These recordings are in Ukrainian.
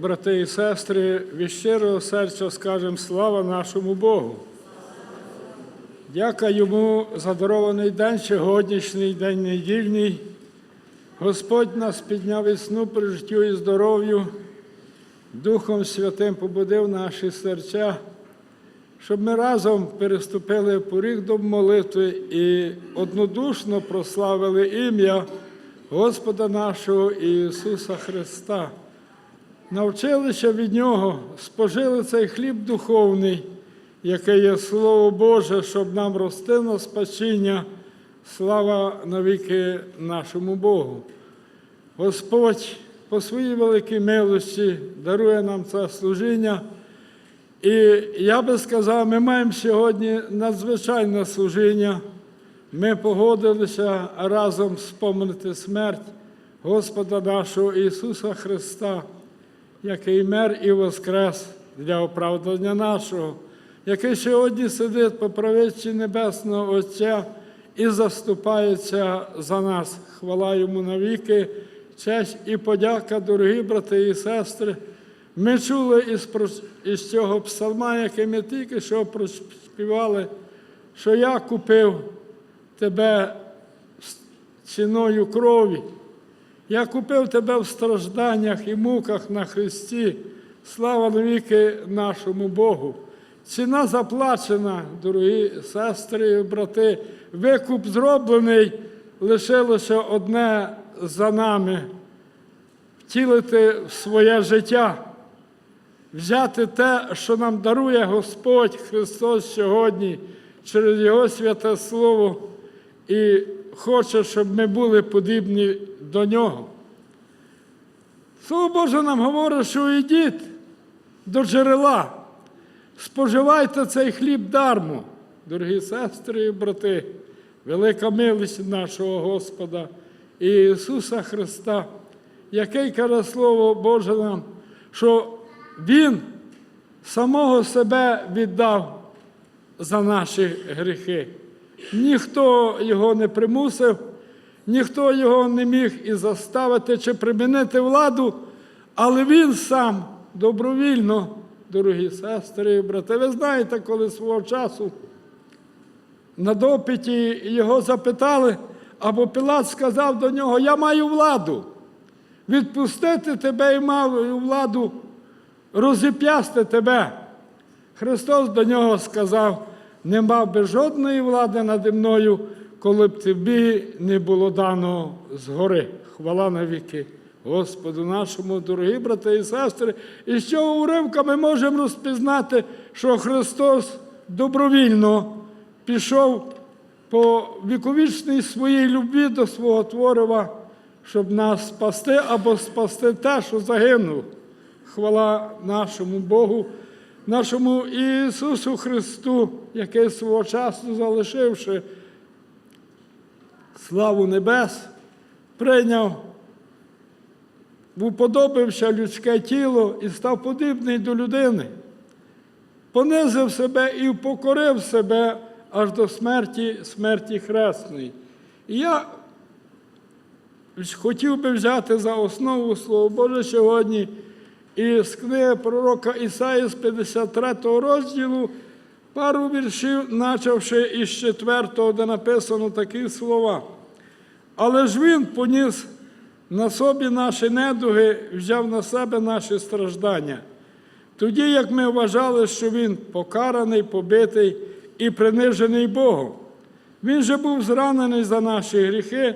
брати і сестри, від щирого серця скажемо слава нашому Богу. Дяка йому за дарований день, сьогоднішній день недільний. Господь нас підняв із сну при життю і здоров'ю, Духом Святим побудив наші серця, щоб ми разом переступили поріг до молитви і однодушно прославили ім'я Господа нашого Ісуса Христа. Навчилися від Нього, спожили цей хліб духовний, який є Слово Боже, щоб нам рости на спасіння. Слава навіки нашому Богу. Господь по своїй великій милості дарує нам це служіння. І я би сказав, ми маємо сьогодні надзвичайне служіння. Ми погодилися разом спомнити смерть Господа нашого Ісуса Христа, який мер і воскрес для оправдання нашого, який сьогодні сидить по правичці Небесного Отця і заступається за нас. Хвала йому навіки, честь і подяка, дорогі брати і сестри. Ми чули із, із цього псалма, який ми тільки що проспівали, що я купив тебе ціною крові. Я купив тебе в стражданнях і муках на Христі. Слава навіки нашому Богу. Ціна заплачена, дорогі сестри і брати. Викуп зроблений, лишилося одне за нами втілити в своє життя, взяти те, що нам дарує Господь Христос сьогодні через Його святе Слово, і хоче, щоб ми були подібні до Нього. Слово Боже нам говорить, що йдіть до джерела, споживайте цей хліб дармо, дорогі сестри і брати, велика милість нашого Господа і Ісуса Христа, який каже Слово Боже нам, що Він самого себе віддав за наші гріхи. Ніхто його не примусив, ніхто його не міг і заставити чи примінити владу, але він сам добровільно, дорогі сестри і брати. Ви знаєте, коли свого часу на допиті його запитали, або Пілат сказав до нього: Я маю владу відпустити тебе і маю владу розіп'ясти тебе. Христос до нього сказав, не мав би жодної влади наді мною, коли б тобі не було дано згори. Хвала навіки Господу нашому, дорогі брати і сестри. І з цього уривка ми можемо розпізнати, що Христос добровільно пішов по віковічній своїй любві до свого Творива, щоб нас спасти або спасти те, що загинув. Хвала нашому Богу, нашому Ісусу Христу, який свого часу, залишивши славу небес, прийняв, уподобився людське тіло і став подібний до людини, понизив себе і покорив себе аж до смерті, смерті хресної. І я хотів би взяти за основу Слово Боже сьогодні із книги пророка Ісаї з 53 розділу пару віршів, почавши із 4, де написано такі слова. Але ж Він поніс на собі наші недуги, взяв на себе наші страждання. Тоді, як ми вважали, що Він покараний, побитий і принижений Богом. Він же був зранений за наші гріхи,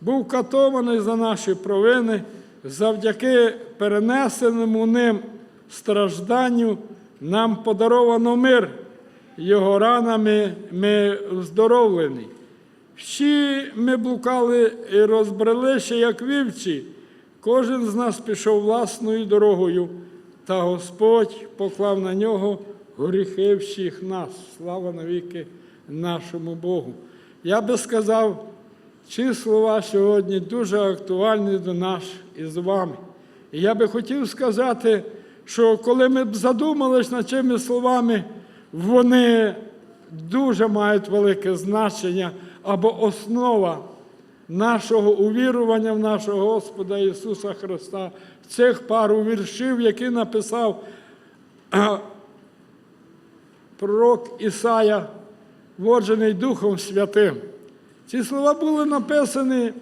був катований за наші провини, завдяки перенесеному ним стражданню нам подаровано мир, його ранами ми вздоровлені. Всі ми блукали і розбрелися, як вівці, кожен з нас пішов власною дорогою, та Господь поклав на нього гріхи всіх нас. Слава навіки нашому Богу. Я би сказав, ці слова сьогодні дуже актуальні до нас і з вами. І я би хотів сказати, що коли ми б задумались над цими словами, вони дуже мають велике значення або основа нашого увірування в нашого Господа Ісуса Христа, цих пару віршів, які написав пророк Ісая, воджений Духом Святим. Ці слова були написані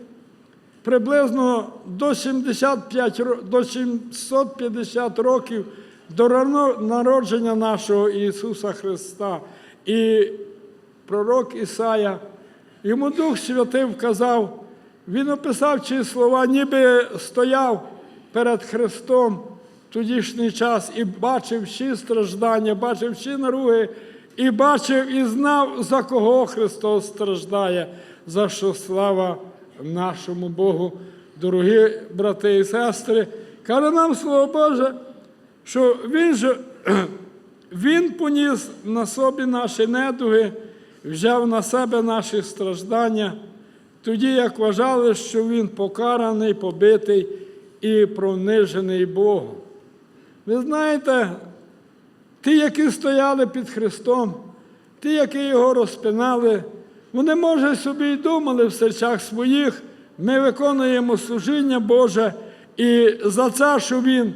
приблизно до 75, до 750 років до народження нашого Ісуса Христа. І пророк Ісая, йому Дух Святий вказав, він описав ці слова, ніби стояв перед Христом в тодішній час і бачив всі страждання, бачив всі наруги, і бачив і знав, за кого Христос страждає, за що слава нашому Богу. Дорогі брати і сестри, каже нам Слово Боже, що Він же він поніс на собі наші недуги, взяв на себе наші страждання, тоді як вважали, що Він покараний, побитий і пронижений Богом. Ви знаєте, ті, які стояли під Христом, ті, які його розпинали, вони, може, собі й думали в серцях своїх, ми виконуємо служіння Боже, і за це, що Він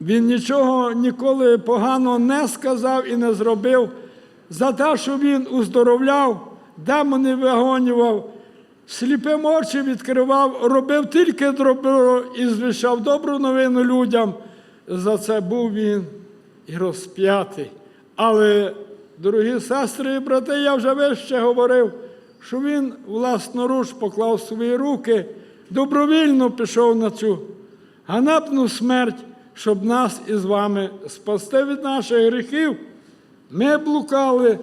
він нічого ніколи поганого не сказав і не зробив. За те, що він уздоровляв, демони вигонював, сліпим очі відкривав, робив тільки добро і звіщав добру новину людям. За це був він і розп'ятий. Але, дорогі сестри і брати, я вже вище говорив, що він власноруч поклав свої руки, добровільно пішов на цю ганебну смерть, щоб нас із вами спасти від наших гріхів. Ми блукали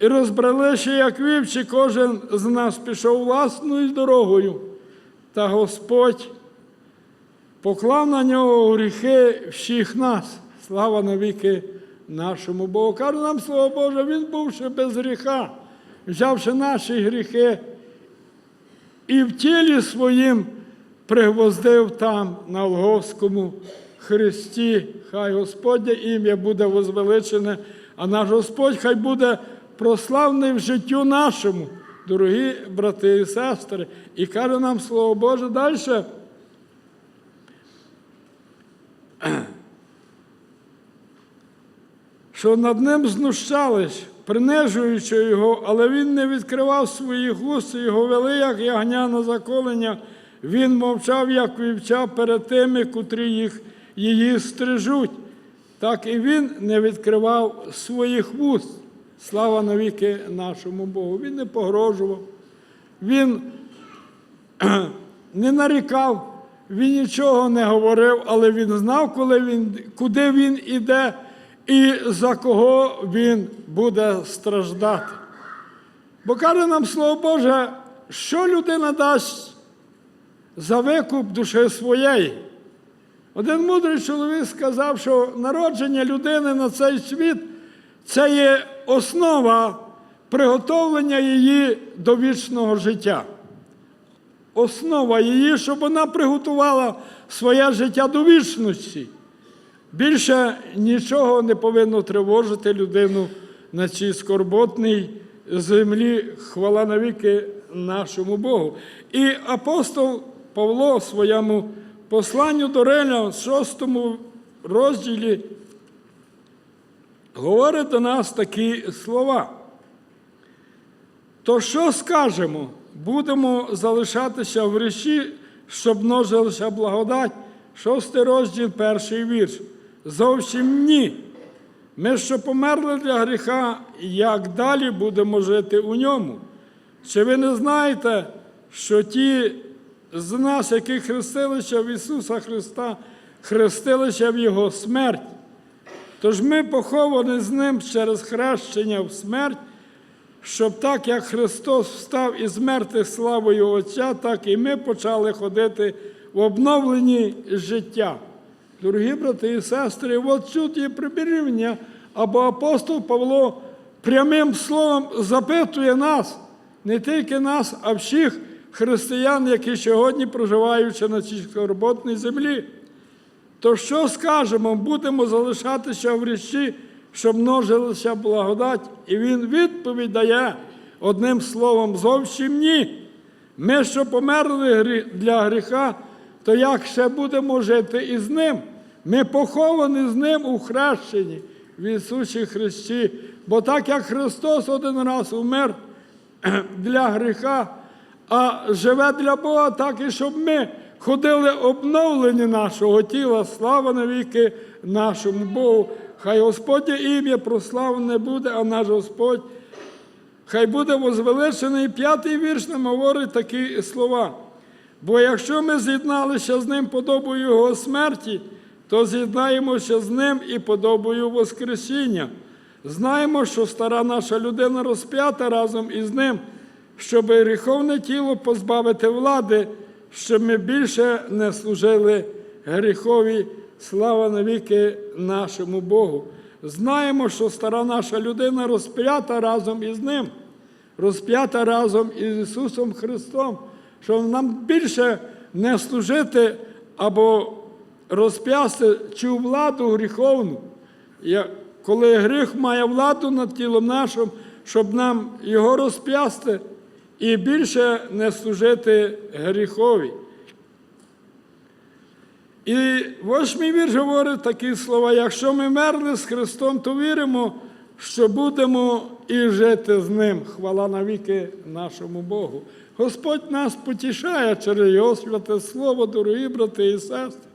і розбрали ще, як вівчі, кожен з нас пішов власною дорогою. Та Господь поклав на нього гріхи всіх нас. Слава навіки нашому Богу. Каже нам Слово Боже, Він бувши без гріха, взявши наші гріхи і в тілі своїм пригвоздив там на Голгофському Христі. Хай Господнє ім'я буде возвеличене, а наш Господь хай буде прославний в життю нашому, дорогі брати і сестри. І каже нам Слово Боже далі. Що над ним знущались, принижуючи його, але він не відкривав своїх уст, його вели, як ягня на заколення. Він мовчав, як вівча перед тими, котрі їх, її стрижуть. Так і він не відкривав своїх вуст. Слава навіки нашому Богу. Він не погрожував, він не нарікав, він нічого не говорив, але він знав, коли він, куди він іде і за кого він буде страждати. Бо каже нам Слово Боже, що людина дасть за викуп душі своєї. Один мудрий чоловік сказав, що народження людини на цей світ це є основа приготовлення її до вічного життя. Основа її, щоб вона приготувала своє життя до вічності. Більше нічого не повинно тривожити людину на цій скорботній землі. Хвала навіки нашому Богу. І апостол Павло в своєму посланню до Реля, в шостому розділі, говорить до нас такі слова. То що скажемо? Будемо залишатися в гріші, щоб множилася благодать? Шостий розділ, перший вірш. Зовсім ні. Ми, що померли для гріха, як далі будемо жити у ньому? Чи ви не знаєте, що ті з нас, які хрестилися в Ісуса Христа, хрестилися в Його смерть? Тож ми поховані з Ним через хрещення в смерть, щоб так, як Христос встав із мертвих славою Отця, так і ми почали ходити в обновленні життя. Дорогі брати і сестри, от тут є примирення, або апостол Павло прямим словом запитує нас, не тільки нас, а всіх християн, які сьогодні проживаючи на цій скорботній землі. То що скажемо, будемо залишатися в річі, щоб множилася благодать? І він відповідь дає, Одним словом, зовсім ні. Ми, що померли для гріха, то як ще будемо жити із ним? Ми поховані з ним у хрещенні в Ісусі Христі. Бо так як Христос один раз умер для гріха, а живе для Бога, так і щоб ми ходили обновлені нашого тіла, слава навіки нашому Богу. Хай Господнє ім'я прославлене буде, а наш Господь Хай буде возвеличений п'ятий вірш нам говорить такі слова. Бо якщо ми з'єдналися з ним подобою Його смерті, то з'єднаємося з ним і подобою Воскресіння. Знаємо, що стара наша людина розп'ята разом із ним, щоб гріховне тіло позбавити влади, щоб ми більше не служили гріхові. Слава навіки нашому Богу. Знаємо, що стара наша людина розп'ята разом із ним, розп'ята разом із Ісусом Христом, щоб нам більше не служити або розп'ясти цю владу гріховну. Коли гріх має владу над тілом нашим, щоб нам його розп'ясти і більше не служити гріхові. І восьмий вірш говорить такі слова: якщо ми мерли з Христом, то віримо, що будемо і жити з Ним. Хвала навіки нашому Богу. Господь нас потішає через Його святе Слово, дорогі брати і сестри.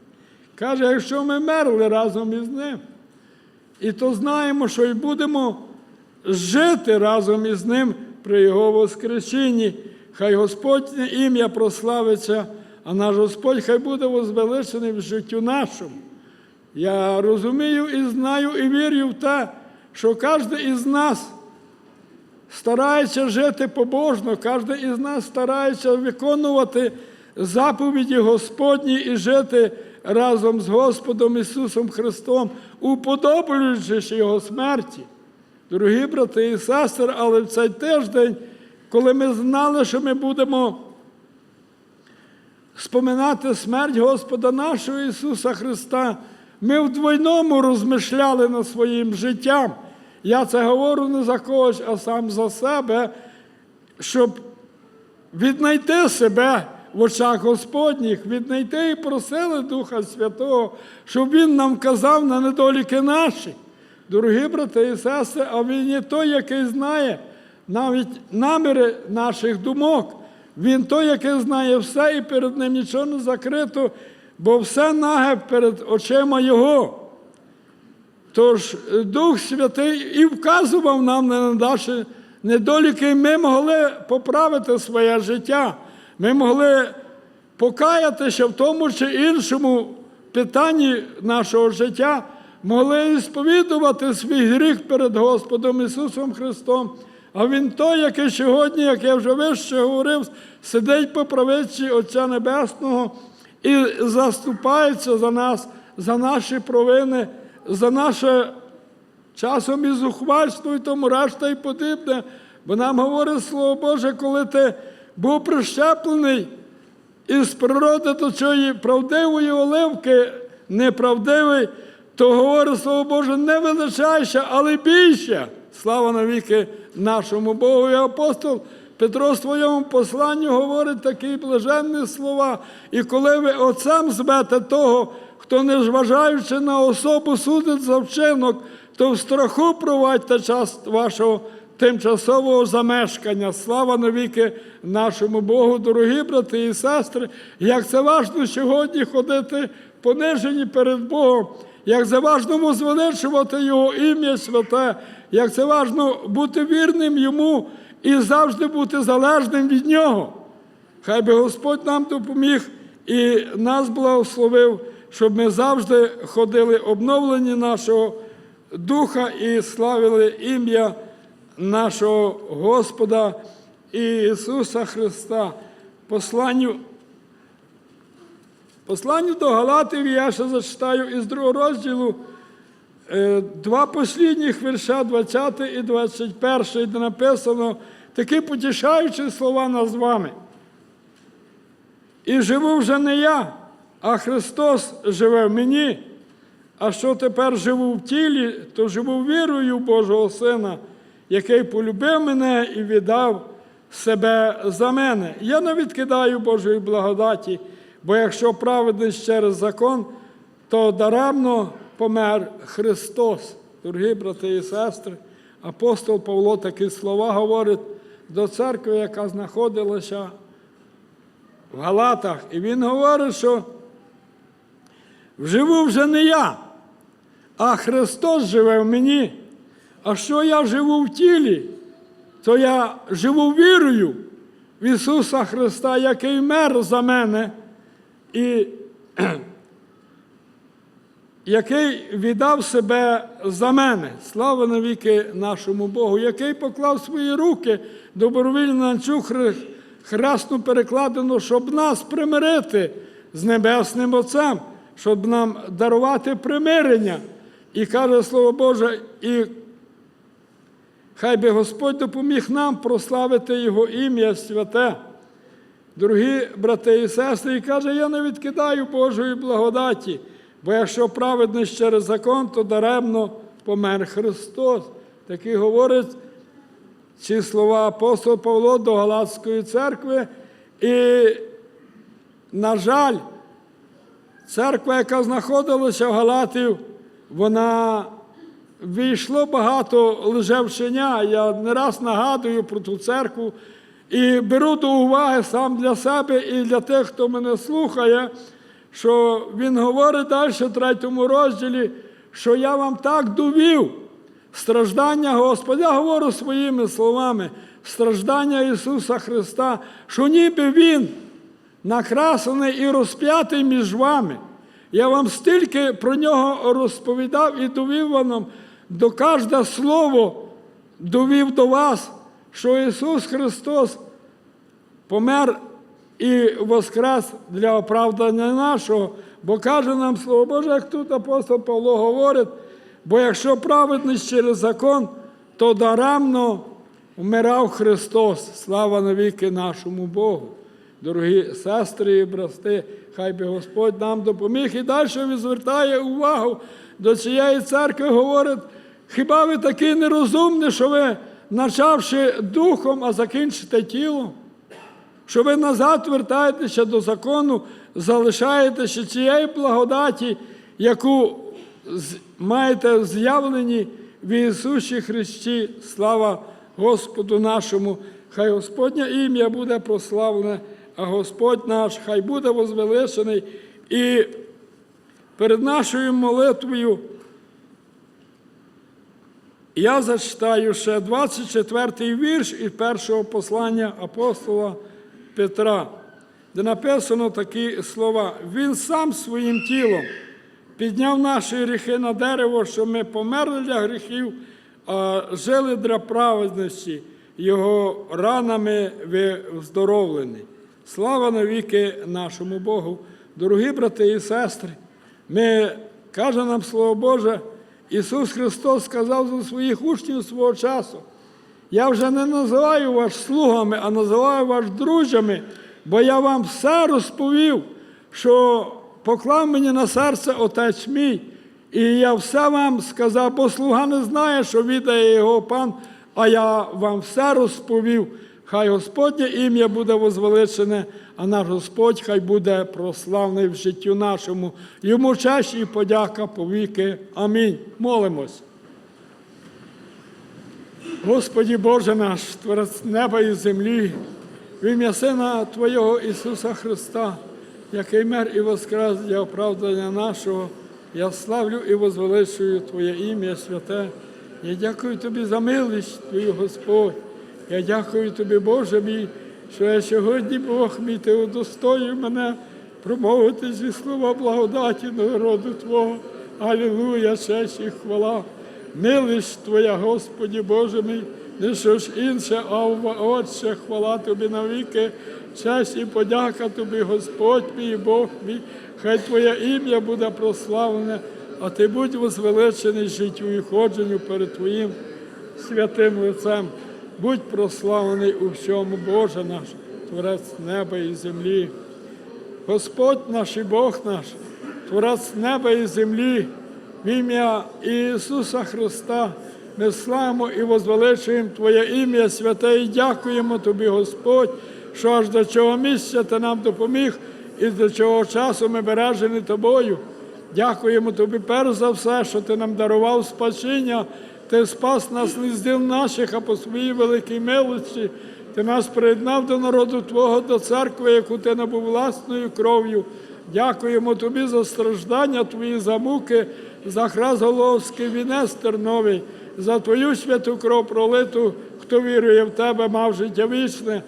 Каже, якщо ми мерли разом із Ним, і то знаємо, що і будемо жити разом із Ним при Його Воскресінні. Хай Господнє ім'я прославиться, а наш Господь хай буде возвеличений в життю нашому. Я розумію і знаю, і вірю в те, що кожен із нас старається жити побожно, кожен із нас старається виконувати заповіді Господні і жити разом з Господом Ісусом Христом, уподоблюючи Його смерті. Дорогі брати і сестри, але в цей тиждень, коли ми знали, що ми будемо споминати смерть Господа нашого Ісуса Христа, ми в двойному розмишляли над своїм життям. Я це говорю не за когось, а сам за себе, щоб віднайти себе в очах Господніх, віднайти і просили Духа Святого, щоб Він нам казав на недоліки наші. Дорогі брати і сестри, а він є той, який знає навіть наміри наших думок. Він той, який знає все, і перед ним нічого не закрито, бо все наге перед очима Його. Тож е, Дух Святий і вказував нам на наші недоліки, і ми могли поправити своє життя. Ми могли покаятися в тому чи іншому питанні нашого життя, могли сповідувати свій гріх перед Господом Ісусом Христом. А Він той, який сьогодні, як я вже вище говорив, сидить по правиці Отця Небесного і заступається за нас, за наші провини, за наше часом і зухвальство, і тому решта і подібне. Бо нам говорить Слово Боже, коли ти був прищеплений із природи до цієї правдивої оливки, неправдивий, то говорить Слово Боже, не величайся, але більше. Слава навіки нашому Богу. І апостол Петро в своєму посланні говорить такі блаженні слова. І коли ви отцем звете того, хто, не зважаючи на особу, судить за вчинок, то в страху провадьте час вашого тимчасового замешкання. Слава навіки нашому Богу, дорогі брати і сестри, як це важно сьогодні ходити понижені перед Богом, як це важно возвеличувати Його ім'я святе, як це важно бути вірним Йому і завжди бути залежним від Нього. Хай би Господь нам допоміг і нас благословив, щоб ми завжди ходили обновлені нашого духа і славили ім'я нашого Господа Ісуса Христа. Посланню, посланню до Галатів я ще зачитаю із другого розділу два послідніх вірша, 20 і 21, де написано такі потішаючі слова над вами. І живу вже не я, а Христос живе в мені. А що тепер живу в тілі, то живу вірою Божого Сина, який полюбив мене і віддав себе за мене. Я не відкидаю Божої благодаті, бо якщо праведність через закон, то даремно помер Христос. Дорогі брати і сестри, апостол Павло такі слова говорить до церкви, яка знаходилася в Галатах. І він говорить, що вживу вже не я, а Христос живе в мені. А що я живу в тілі, то я живу вірою в Ісуса Христа, який мер за мене, і який віддав себе за мене. Слава навіки нашому Богу, який поклав свої руки добровільно на цю хре- хресну перекладину, щоб нас примирити з Небесним Отцем, щоб нам дарувати примирення. І каже Слово Боже, і хай би Господь допоміг нам прославити Його ім'я святе. Дорогі брати і сестри, і каже, я не відкидаю Божої благодаті, бо якщо праведність через закон, то даремно помер Христос. Такі говорить ці слова апостол Павло до Галатської церкви. І, на жаль, церква, яка знаходилася в Галатів, вона війшло багато лжевчення. Я не раз нагадую про ту церкву і беру до уваги сам для себе і для тих, хто мене слухає, що він говорить далі в третьому розділі, що я вам так довів страждання Господа. Я говорю своїми словами, страждання Ісуса Христа, що ніби Він накрасений і розп'ятий між вами. Я вам стільки про нього розповідав і довів вам до кожне слово довів до вас, що Ісус Христос помер і воскрес для оправдання нашого, бо каже нам Слово Боже, як тут апостол Павло говорить, бо якщо праведність через закон, то даремно вмирав Христос. Слава навіки нашому Богу. Дорогі сестри і брати, хай би Господь нам допоміг. І далі він звертає увагу до цієї церкви, говорить, хіба ви такі нерозумні, що ви, почавши духом, а закінчите тілом? Що ви назад вертаєтеся до закону, залишаєтеся цієї благодаті, яку маєте в з'явленні в Ісусі Христі. Слава Господу нашому! Хай Господнє ім'я буде прославлене, а Господь наш хай буде возвеличений. І перед нашою молитвою я зачитаю ще 24-й вірш із першого послання апостола Петра, де написано такі слова. Він сам своїм тілом підняв наші гріхи на дерево, щоб ми померли для гріхів, а жили для праведності. Його ранами ви вздоровлені. Слава навіки нашому Богу. Дорогі брати і сестри, ми каже нам Слово Боже, Ісус Христос сказав до своїх учнів свого часу. Я вже не називаю вас слугами, а називаю вас друзями, бо я вам все розповів, що поклав мені на серце Отець мій, і я все вам сказав, бо слуга не знає, що віддає його пан, а я вам все розповів. Хай Господнє ім'я буде возвеличене, а наш Господь хай буде прославний в життю нашому. Йому честь і подяка повіки. Амінь. Молимось. Господі Боже наш, Творець неба і землі, в ім'я Сина Твого Ісуса Христа, який мер і воскрес для оправдання нашого, я славлю і возвеличую Твоє ім'я святе. Я дякую Тобі за милість Твою, Господь. Я дякую Тобі, Боже мій, що я сьогодні, Бог мій, Ти удостоїв мене промовити зі слова благодаті народу Твого. Алілуя, честь і хвала. Милість Твоя, Господі Боже мій, не що ж інше, а Отче, хвала Тобі навіки, честь і подяка Тобі, Господь мій, Бог мій, хай Твоє ім'я буде прославлене, а Ти будь возвеличений життю і ходженню перед Твоїм святим лицем. Будь прославлений у всьому, Боже наш, Творець неба і землі. Господь наш і Бог наш, Творець неба і землі, в ім'я Ісуса Христа, Ми славимо і возвеличуємо Твоє ім'я святе і дякуємо Тобі, Господь, що аж до цього місця Ти нам допоміг і до цього часу ми бережені Тобою. Дякуємо Тобі перш за все, що Ти нам дарував спасіння, Ти спас нас не з діл наших, а по своїй великій милості. Ти нас приєднав до народу Твого, до церкви, яку Ти набув власною кров'ю. Дякуємо Тобі за страждання Твої, за муки, за хрест Головський вінець терновий, за Твою святу кров пролиту, хто вірує в Тебе, мав життя вічне.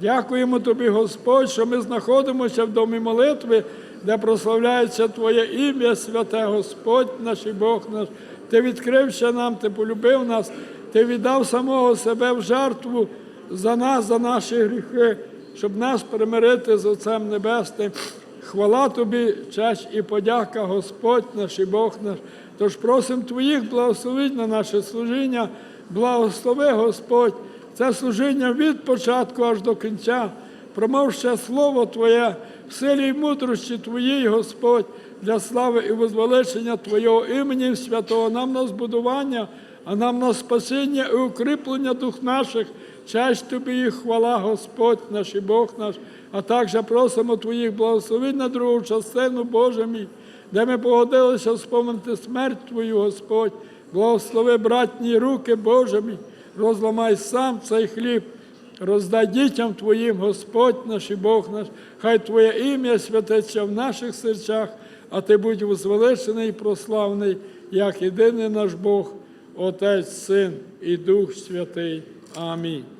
Дякуємо Тобі, Господь, що ми знаходимося в домі молитви, де прославляється Твоє ім'я, святе Господь наш і Бог наш. Ти відкрився нам, Ти полюбив нас, Ти віддав самого себе в жертву за нас, за наші гріхи, щоб нас примирити з Отцем Небесним. Хвала Тобі, честь і подяка, Господь наш і Бог наш. Тож просимо Твоїх благословень на наше служіння, благослови, Господь, це служіння від початку аж до кінця. Промов ще Слово Твоє в силі й мудрості Твоїй, Господь, для слави і возвеличення Твого імені святого нам на збудування, а нам на спасіння і укріплення дух наших. Честь тобі і хвала, Господь наш і Бог наш, а також просимо Твоїх благословень на другу частину, Боже мій, де ми погодилися спомнити смерть Твою, Господь. Благослови братні руки, Боже мій, розламай сам цей хліб, роздай дітям Твоїм, Господь наш і Бог наш, хай Твоє ім'я святиться в наших серцях, а Ти будь возвеличений і прославний, як єдиний наш Бог, Отець, Син і Дух Святий. Амінь.